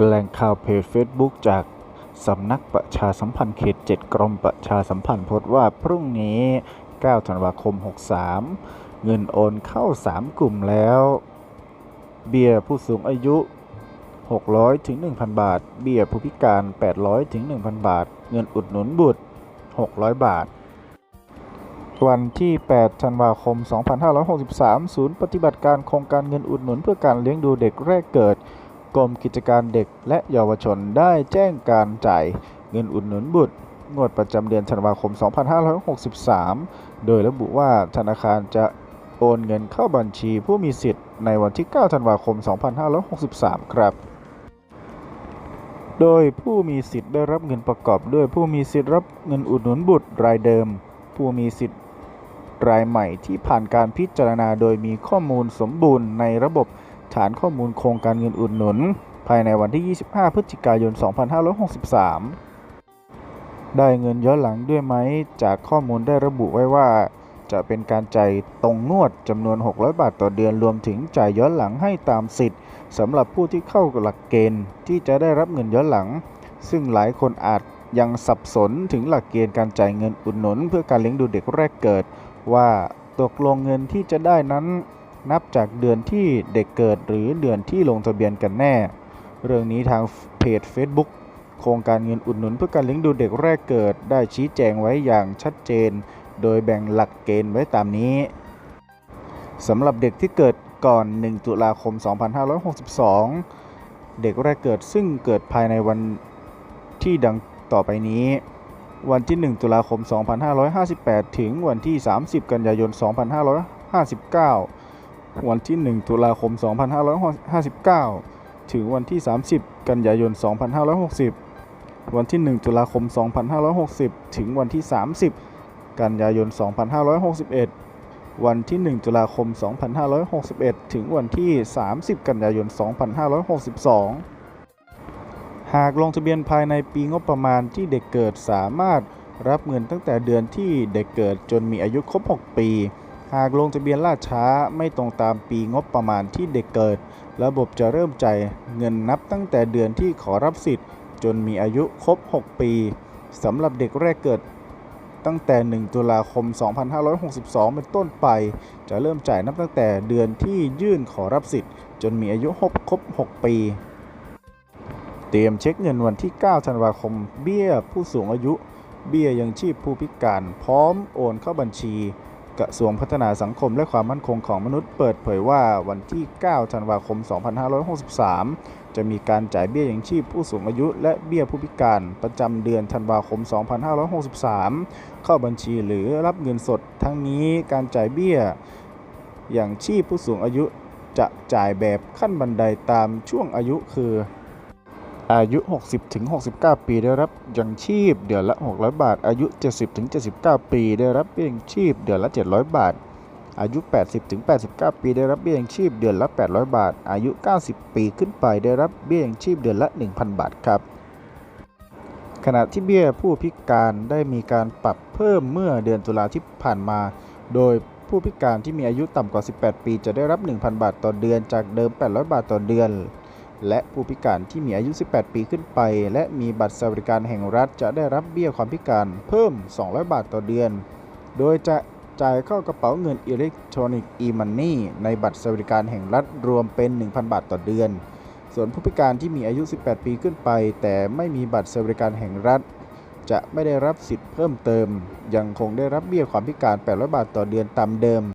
แหล่งข่าวเพจ Facebook จากสำนักประชาสัมพันธ์เขต 7 กรมประชาสัมพันธ์โพสต์ว่าพรุ่งนี้ 9 ธันวาคม 63 เงินโอนเข้า 3 กลุ่มแล้ว เบี้ยผู้สูงอายุ 600 ถึง 1,000 บาท เบี้ยผู้พิการ 800 ถึง 1,000 บาท เงินอุดหนุนบุตร 600 บาท วันที่ 8 ธันวาคม 2563 ศูนย์ปฏิบัติการโครงการเงินอุดหนุนเพื่อการเลี้ยงดูเด็กแรกเกิด กรมกิจการเด็กและเยาวชนได้แจ้งการจ่ายเงินอุดหนุนบุตรงวดประจำเดือนธันวาคม 2563 โดยระบุว่าธนาคารจะโอนเงินเข้าบัญชีผู้มีสิทธิ์ในวันที่ 9 ธันวาคม 2563 ครับ โดยผู้มีสิทธิ์ได้รับเงินประกอบด้วยผู้มีสิทธิ์รับเงินอุดหนุนบุตรรายเดิม ผู้มีสิทธิ์รายใหม่ที่ผ่านการพิจารณาโดยมีข้อมูลสมบูรณ์ในระบบ ฐานข้อมูลโครงการเงินอุดหนุน ภายในวันที่ 25 พฤศจิกายน 2563 ได้เงินย้อนหลังด้วยไหม จากข้อมูลได้ระบุไว้ว่า จะเป็นการจ่ายตรงงวดจำนวน 600 บาทต่อเดือนรวมถึงจ่ายย้อนหลังให้ตามสิทธิ์สำหรับผู้ที่เข้าหลักเกณฑ์ที่จะได้รับเงินย้อนหลัง ซึ่งหลายคนอาจยังสับสนถึงหลักเกณฑ์การจ่ายเงินอุดหนุน เพื่อการเลี้ยงดูเด็กแรกเกิด ว่าตกลงเงินที่จะได้นั้น นับจากเดือนที่เด็กเกิดหรือเดือนที่ลงทะเบียนกันแน่ เรื่องนี้ทางเพจ Facebook โครงการเงินอุดหนุนเพื่อการเลี้ยงดูเด็กแรกเกิดได้ชี้แจงไว้อย่างชัดเจน โดยแบ่งหลักเกณฑ์ไว้ตามนี้สำหรับเด็กที่เกิดก่อน 1 ตุลาคม 2562 เด็กแรกเกิดซึ่งเกิดภายในวันที่ดังต่อไปนี้ วันที่ 1 ตุลาคม 2558 ถึงวันที่ 30 กันยายน 2559 วันที่ 1 ตุลาคม 2559 ถึงวันที่ 30 กันยายน 2560 วันที่ 1 ตุลาคม 2560 ถึงวันที่ 30 กันยายน 2561 วันที่ 1 ตุลาคม 2561 ถึงวันที่ 30 กันยายน 2562 หากลงทะเบียนภายในปีงบประมาณที่เด็กเกิดสามารถรับเงินตั้งแต่เดือนที่เด็กเกิดจนมีอายุครบ 6 ปี หากลงทะเบียนล่าช้าไม่ตรงตามปีงบประมาณที่เด็กเกิด ระบบจะเริ่มจ่ายเงินนับตั้งแต่เดือนที่ขอรับสิทธิ์ จนมีอายุครบ 6 ปีสำหรับเด็กแรกเกิด ตั้งแต่ 1 ตุลาคม 2562 เป็นต้นไป จะเริ่มจ่ายนับตั้งแต่เดือนที่ยื่นขอรับสิทธิ์ จนมีอายุครบ 6 ปี เตรียมเช็คเงินวันที่ 9 ธันวาคม เบี้ยผู้สูงอายุ เบี้ยยังชีพผู้พิการ พร้อมโอนเข้าบัญชี กระทรวงพัฒนาสังคมและความมั่นคงของมนุษย์เปิดเผยว่าวันที่ 9 ธันวาคม 2563 จะมีการจ่ายเบี้ยยังชีพผู้สูงอายุ และเบี้ยผู้พิการประจำเดือนธันวาคม 2563 เข้าบัญชีหรือรับเงินสด ทั้งนี้การจ่ายเบี้ยอย่างชีพผู้สูงอายุจะจ่ายแบบขั้นบันไดตามช่วงอายุคือ อายุ 60ถึง69 ปีได้รับยังชีพเดือนละ 600 บาท อายุ 70ถึง79 ปีได้รับเบี้ยยังชีพเดือนละ 700 บาท อายุ 80ถึง89 ปีได้รับเบี้ยยังชีพเดือนละ 800 บาท อายุ 90 ปีขึ้นไปได้รับเบี้ยยังชีพเดือนละ 1,000 บาทครับ ขณะที่เบี้ยผู้พิการได้มีการปรับเพิ่มเมื่อเดือนตุลาที่ผ่านมา โดยผู้พิการที่มีอายุต่ำกว่า 18 ปี จะได้รับ 1,000 บาทต่อเดือน จากเดิม 800 บาทต่อเดือน และผู้พิการที่มีอายุ 18 ปีขึ้นไป และมีบัตรสวัสดิการแห่งรัฐจะได้รับเบี้ยความพิการเพิ่ม 200 บาทต่อเดือน โดยจะจ่ายเข้ากระเป๋าเงินอิเล็กทรอนิกส์ e-money ในบัตรสวัสดิการแห่งรัฐรวมเป็น 1,000 บาทต่อเดือน ส่วนผู้พิการที่มีอายุ 18 ปีขึ้นไป แต่ไม่มีบัตรสวัสดิการแห่งรัฐ จะไม่ได้รับสิทธิ์เพิ่มเติม ยังคงได้รับเบี้ยความพิการ 800 บาทต่อเดือนตามเดิม